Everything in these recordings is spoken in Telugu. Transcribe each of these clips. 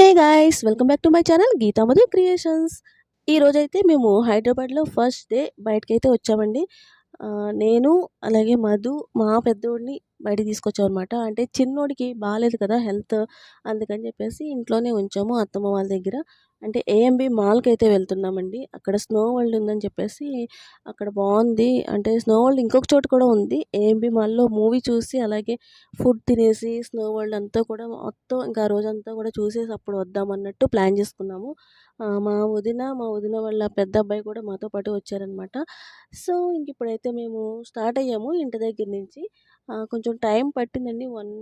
Hey guys welcome back to my channel Geetha Madhu creations ఈరోజైతే మేము హైదరాబాద్లో ఫస్ట్ డే బయటకైతే వచ్చామండి. నేను అలాగే మధు మా పెద్దోడిని బయటికి తీసుకొచ్చామన్నమాట అంటే చిన్నోడికి బాగాలేదు కదా హెల్త్ అందుకని చెప్పేసి ఇంట్లోనే ఉంచాము అత్తమ్మ వాళ్ళ దగ్గర. అంటే ఏఎంబి మాల్కి అయితే వెళ్తున్నామండి. అక్కడ స్నో వరల్డ్ ఉందని చెప్పేసి అక్కడ బాగుంది. అంటే స్నో వరల్డ్ ఇంకొక చోట కూడా ఉంది. ఏఎంబి మాల్లో మూవీ చూసి అలాగే ఫుడ్ తినేసి స్నో వరల్డ్ అంతా కూడా మొత్తం ఇంకా ఆ రోజంతా కూడా చూసేసి అప్పుడు వద్దామన్నట్టు ప్లాన్ చేసుకున్నాము. మా వదిన మా వదిన వాళ్ళ పెద్ద అబ్బాయి కూడా మాతో పాటు వచ్చారనమాట సో ఇంక ఇప్పుడైతే మేము స్టార్ట్ అయ్యాము ఇంటి దగ్గర నుంచి. కొంచెం టైం పట్టిందండి. వన్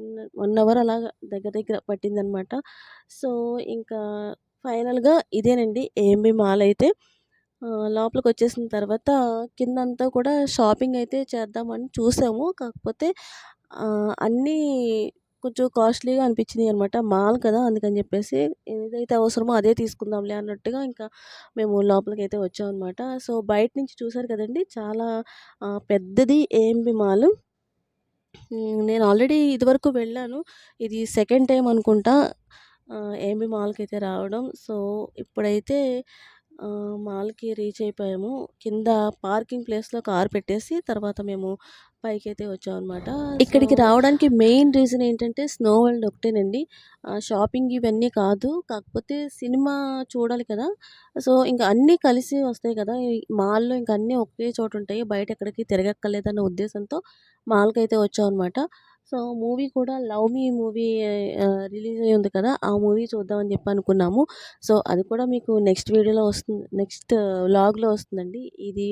వన్ అవర్ అలా దగ్గర దగ్గర పట్టిందనమాట. సో ఇంకా ఫైనల్గా ఇదేనండి. ఏఎంబి మాల్ అయితే లోపలికి వచ్చేసిన తర్వాత కిందంతా కూడా షాపింగ్ అయితే చేద్దామని చూసాము. కాకపోతే అన్నీ కొంచెం కాస్ట్లీగా అనిపించినాయి అనమాట. మాల్ కదా అందుకని చెప్పేసి ఏదైతే అవసరమో అదే తీసుకుందాంలే అన్నట్టుగా ఇంకా మేము లోపలికి అయితే వచ్చామన్నమాట సో బయట నుంచి చూసారు కదండి చాలా పెద్దది ఏఎంబి మాల్. నేను ఆల్రెడీ ఇదివరకు వెళ్ళాను. ఇది సెకండ్ టైం అనుకుంటా. ఏఎంబి మాల్కి అయితే రావడం. సో ఇప్పుడైతే మాల్కి రీచ్ అయిపోయాము. కింద పార్కింగ్ ప్లేస్లో కార్ పెట్టేసి తర్వాత మేము పైకి అయితే వచ్చాం అనమాట ఇక్కడికి రావడానికి మెయిన్ రీజన్ ఏంటంటే స్నో వరల్డ్ ఒకటేనండి. షాపింగ్ ఇవన్నీ కాదు. కాకపోతే సినిమా చూడాలి కదా. సో ఇంకా అన్నీ కలిసి వస్తాయి కదా. మాల్లో ఇంకా అన్నీ ఒకే చోట ఉంటాయి బయట ఎక్కడికి తిరగక్కర్లేదన్న ఉద్దేశంతో మాల్కి అయితే వచ్చాం అనమాట సో మూవీ కూడా లవ్ మీ మూవీ రిలీజ్ అయ్యి ఉంది కదా ఆ మూవీ చూద్దామని చెప్పి అనుకున్నాము. సో అది కూడా మీకు నెక్స్ట్ వీడియోలో వస్తుంది నెక్స్ట్ వ్లాగ్లో వస్తుందండి. ఇది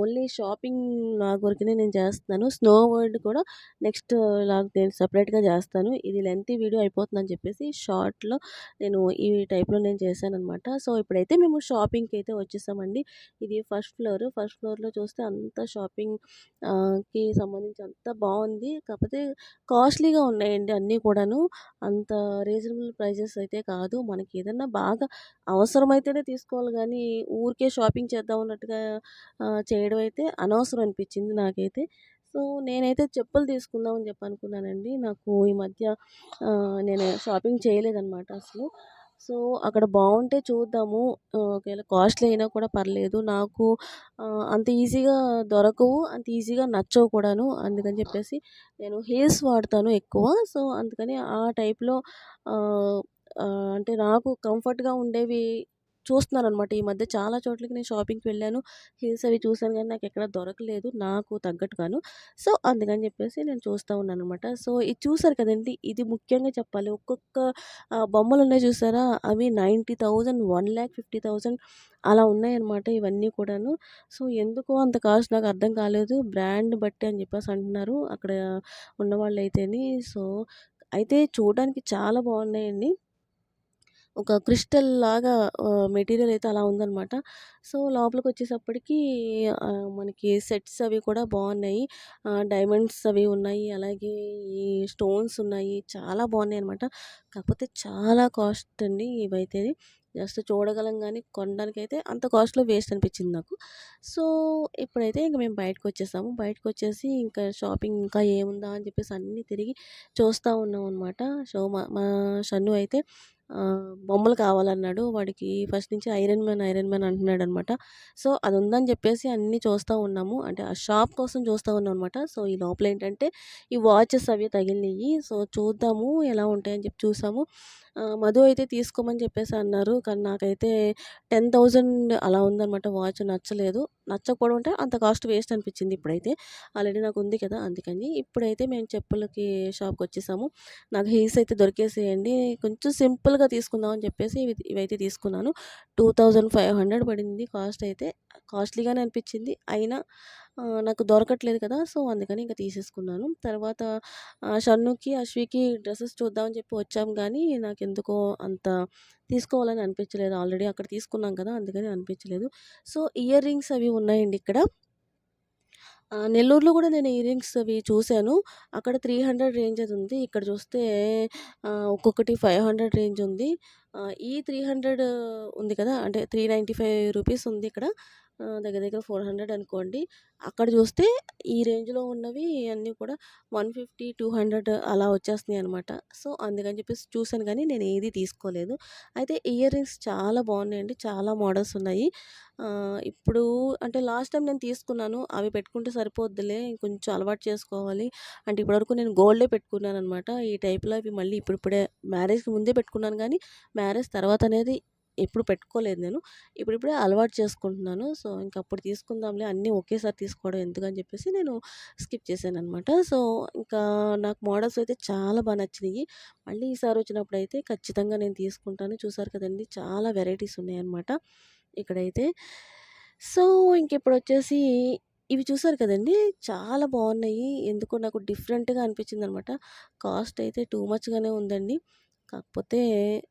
ఓన్లీ షాపింగ్ వ్లాగ్ వరకునే నేను చేస్తున్నాను. స్నో వరల్డ్ కూడా నెక్స్ట్ వ్లాగ్ నేను సపరేట్గా చేస్తాను. ఇది లెంతీ వీడియో అయిపోతుందని చెప్పేసి షార్ట్లో నేను ఈ టైప్లో నేను చేశాను అనమాట సో ఇప్పుడైతే మేము షాపింగ్కి అయితే వచ్చేసామండి. ఇది ఫస్ట్ ఫ్లోర్. ఫస్ట్ ఫ్లోర్లో చూస్తే అంత షాపింగ్కి సంబంధించి అంత బాగుంది. కాకపోతే కాస్ట్లీగా ఉన్నాయండి అన్నీ కూడాను. అంత రీజనబుల్ ప్రైజెస్ అయితే కాదు. మనకి ఏదన్నా బాగా అవసరమైతేనే తీసుకోవాలి కానీ ఊరికే షాపింగ్ చేద్దాం అన్నట్టుగా చేయడం అయితే అనవసరం అనిపించింది నాకైతే. సో నేనైతే చెప్పులు తీసుకుందామని చెప్పి అనుకున్నానండి నాకు ఈ మధ్య నేను షాపింగ్ చేయలేదన్నమాట అసలు. సో అక్కడ బాగుంటే చూద్దాము. ఒకవేళ కాస్ట్లీ అయినా కూడా పర్లేదు. నాకు అంత ఈజీగా దొరకవు అంత ఈజీగా నచ్చవు కూడాను. అందుకని చెప్పేసి నేను హీల్స్ వాడతాను ఎక్కువ. సో అందుకని ఆ టైప్లో అంటే నాకు కంఫర్ట్గా ఉండేవి చూస్తున్నాను అనమాట ఈ మధ్య చాలా చోట్లకి నేను షాపింగ్కి వెళ్ళాను. హీల్స్ అవి చూసాను కానీ నాకు ఎక్కడ దొరకలేదు. నాకు తగ్గట్టుగాను. సో అందుకని చెప్పేసి నేను చూస్తూ ఉన్నాను అనమాట సో ఇది చూసారు కదండి. ఇది ముఖ్యంగా చెప్పాలి. ఒక్కొక్క బొమ్మలు ఉన్నాయి చూసారా? అవి ninety thousand one lakh fifty thousand అలా ఉన్నాయన్నమాట ఇవన్నీ కూడాను. సో ఎందుకో అంత కాస్ట్ నాకు అర్థం కాలేదు. బ్రాండ్ బట్టి అని చెప్పేసి అంటున్నారు అక్కడ ఉన్న వాళ్ళు అయితేని సో అయితే చూడడానికి చాలా బాగున్నాయండి. ఒక క్రిస్టల్ లాగా మెటీరియల్ అయితే అలా ఉందన్నమాట. సో లోపలికి వచ్చేసప్పటికి మనకి సెట్స్ అవి కూడా బాగున్నాయి డైమండ్స్ అవి ఉన్నాయి. అలాగే ఈ స్టోన్స్ ఉన్నాయి. చాలా బాగున్నాయి అనమాట కాకపోతే చాలా కాస్ట్ అండి ఇవైతే. జస్ట్ చూడగలం కానీ కొనడానికి అయితే అంత కాస్ట్లో వేస్ట్ అనిపించింది నాకు. సో ఇప్పుడైతే ఇంక మేము బయటకు వచ్చేసాము బయటకు వచ్చేసి ఇంకా షాపింగ్ ఇంకా ఏముందా అని చెప్పేసి అన్నీ తిరిగి చూస్తూ ఉన్నాం అనమాట సో మా మా షన్ను అయితే బొమ్మలు కావాలన్నాడు. వాడికి ఫస్ట్ నుంచి ఐరన్ మ్యాన్ ఐరన్ మ్యాన్ అంటున్నాడు అనమాట సో అది ఉందని చెప్పేసి అన్నీ చూస్తూ ఉన్నాము. అంటే ఆ షాప్ కోసం చూస్తూ ఉన్నాం అనమాట సో ఈ లోపల ఏంటంటే ఈ వాచెస్ అవి తగిలినాయి. సో చూద్దాము ఎలా ఉంటాయని చెప్పి చూసాము. మధు అయితే తీసుకోమని చెప్పేసి అన్నారు. కానీ నాకైతే టెన్ థౌజండ్ అలా ఉందన్నమాట వాచ్ నచ్చలేదు. నచ్చకపోవడం అంటే అంత కాస్ట్ వేస్ట్ అనిపించింది ఇప్పుడైతే. ఆల్రెడీ నాకు ఉంది కదా అందుకని ఇప్పుడైతే మేము చెప్పులకి షాప్కి వచ్చేసాము. నాకు హీల్స్ అయితే దొరికేసేయండి కొంచెం సింపుల్గా తీసుకుందాం అని చెప్పేసి ఇవి ఇవైతే తీసుకున్నాను. టూ థౌజండ్ ఫైవ్ హండ్రెడ్ పడింది కాస్ట్ అయితే కాస్ట్లీగానే అనిపించింది. అయినా నాకు దొరకట్లేదు కదా సో అందుకని ఇంకా తీసేసుకున్నాను. తర్వాత షన్నుకి అశ్వికి డ్రెస్సెస్ చూద్దామని చెప్పి వచ్చాం కానీ నాకు ఎందుకో అంత తీసుకోవాలని అనిపించలేదు. ఆల్రెడీ అక్కడ తీసుకున్నాం కదా అందుకని అనిపించలేదు. సో ఇయర్ రింగ్స్ అవి ఉన్నాయండి ఇక్కడ. నెల్లూరులో కూడా నేను ఇయర్ రింగ్స్ అవి చూశాను. అక్కడ త్రీ హండ్రెడ్ రేంజ్ అది ఉంది. ఇక్కడ చూస్తే ఒక్కొక్కటి ఫైవ్ హండ్రెడ్ రేంజ్ ఉంది. ఈ త్రీ హండ్రెడ్ ఉంది కదా అంటే త్రీ నైంటీ ఫైవ్ రూపీస్ ఉంది ఇక్కడ. దగ్గర దగ్గర ఫోర్ హండ్రెడ్ అనుకోండి. అక్కడ చూస్తే ఈ రేంజ్‌లో ఉన్నవి అన్నీ కూడా 150, 200 అలా వచ్చేస్తున్నాయి అనమాట సో, అందుకని చెప్పేసి చూసాను కానీ నేను ఏది తీసుకోలేదు. అయితే ఇయర్ రింగ్స్ చాలా బాగున్నాయండి. చాలా మోడల్స్ ఉన్నాయి. ఇప్పుడు అంటే లాస్ట్ టైం నేను తీసుకున్నాను. అవి పెట్టుకుంటే సరిపోద్దిలే కొంచెం అలవాటు చేసుకోవాలి. అంటే ఇప్పటివరకు నేను గోల్డే పెట్టుకున్నాను అనమాట ఈ టైప్‌లో అవి మళ్ళీ ఇప్పుడిప్పుడే మ్యారేజ్‌కి ముందే పెట్టుకున్నాను కానీ మ్యారేజ్ తర్వాత అనేది ఎప్పుడు పెట్టుకోలేదు నేను. ఇప్పుడిప్పుడే అలవాటు చేసుకుంటున్నాను. సో, ఇంక అప్పుడు తీసుకుందాంలే అన్నీ ఒకేసారి తీసుకోవడం ఎందుకని చెప్పేసి నేను స్కిప్ చేశాను అనమాట సో, ఇంకా నాకు మోడల్స్ అయితే చాలా బాగా నచ్చినాయి మళ్ళీ ఈసారి వచ్చినప్పుడు అయితే ఖచ్చితంగా నేను తీసుకుంటాను. చూసారు కదండి చాలా వెరైటీస్ ఉన్నాయన్నమాట ఇక్కడైతే. సో, ఇంకిప్పుడొచ్చేసి ఇవి చూసారు కదండీ! చాలా బాగున్నాయి. ఎందుకో నాకు డిఫరెంట్‌గా అనిపించిందనమాట. కాస్ట్ అయితే టూ మచ్‌గానే ఉందండి. కాకపోతే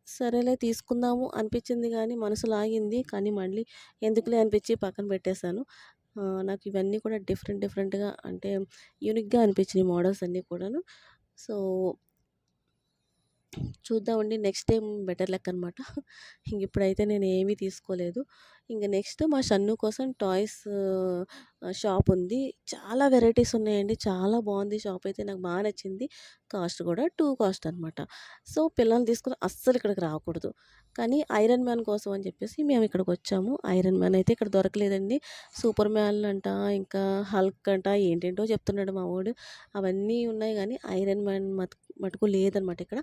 సరేలే తీసుకుందాము అనిపించింది కానీ మనసు లాగింది. కానీ మళ్ళీ ఎందుకులే అనిపించి పక్కన పెట్టేశాను. నాకు ఇవన్నీ కూడా డిఫరెంట్ డిఫరెంట్‌గా అంటే యూనిక్‌గా అనిపించినాయి మోడల్స్ అన్నీ కూడాను. సో చూద్దామండి. నెక్స్ట్ టైం బెటర్ లక్ అనమాట. ఇంగిప్పుడైతే నేను ఏమీ తీసుకోలేదు. ఇంక నెక్స్ట్ మా షన్ను కోసం టాయ్స్ షాప్ ఉంది. చాలా వెరైటీస్ ఉన్నాయండి. చాలా బాగుంది షాప్ అయితే నాకు బాగా నచ్చింది. కాస్ట్ కూడా టూ కాస్ట్ అనమాట. సో, పిల్లల్ని తీసుకుని అస్సలు ఇక్కడికి రాకూడదు. కానీ ఐరన్ మ్యాన్ కోసం అని చెప్పేసి మేము ఇక్కడికి వచ్చాము ఐరన్ మ్యాన్ అయితే ఇక్కడ దొరకలేదండి. సూపర్ మ్యాన్ అంట, ఇంకా హల్క్ అంట ఏంటేంటో చెప్తున్నాడు మా వాడు అవన్నీ ఉన్నాయి కానీ ఐరన్ మ్యాన్ మత్ మటుకు లేదనమాట ఇక్కడ.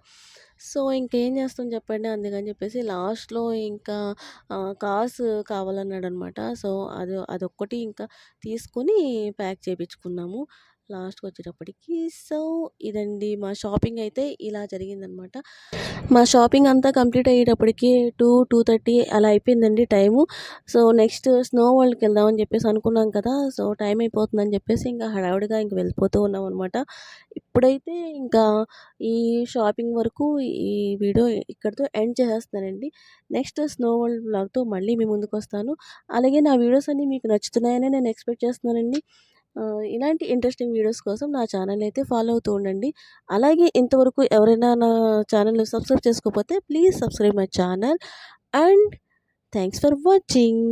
సో, ఇంకేం చేస్తాం చెప్పండి. అందుకని చెప్పేసి లాస్ట్‌లో ఇంకా ఆహ్, కార్స్ కావాలన్నాడనమాట. సో, అది అదొక్కటి ఇంకా తీసుకొని ప్యాక్ చేయించుకున్నాము లాస్ట్కి వచ్చేటప్పటికి సో, ఇదండి మా షాపింగ్ అయితే ఇలా జరిగిందనమాట. మా షాపింగ్ అంతా కంప్లీట్ అయ్యేటప్పటికి 2, 2:30 అలా అయిపోయిందండి టైము. సో, నెక్స్ట్ స్నో వరల్డ్కి అని చెప్పేసి అనుకున్నాం కదా! సో, టైం అయిపోతుందని చెప్పేసి ఇంకా హడావిడిగా ఇంక వెళ్ళిపోతూ ఉన్నాం అనమాట ఇప్పుడైతే ఇంకా ఈ షాపింగ్ వరకు ఈ వీడియో ఇక్కడితో ఎండ్ చేసేస్తానండి నెక్స్ట్ స్నో వరల్డ్ బ్లాగ్తో మళ్ళీ మీ ముందుకొస్తాను. అలాగే నా వీడియోస్ అన్నీ మీకు నచ్చుతున్నాయని నేను ఎక్స్‌పెక్ట్ చేస్తున్నానండి. ఇలాంటి ఇంట్రెస్టింగ్ వీడియోస్ కోసం నా ఛానల్ అయితే ఫాలో అవుతూ ఉండండి. అలాగే ఇంతవరకు ఎవరైనా నా ఛానల్ సబ్స్క్రైబ్ చేసుకోకపోతే please subscribe my channel and thanks for watching.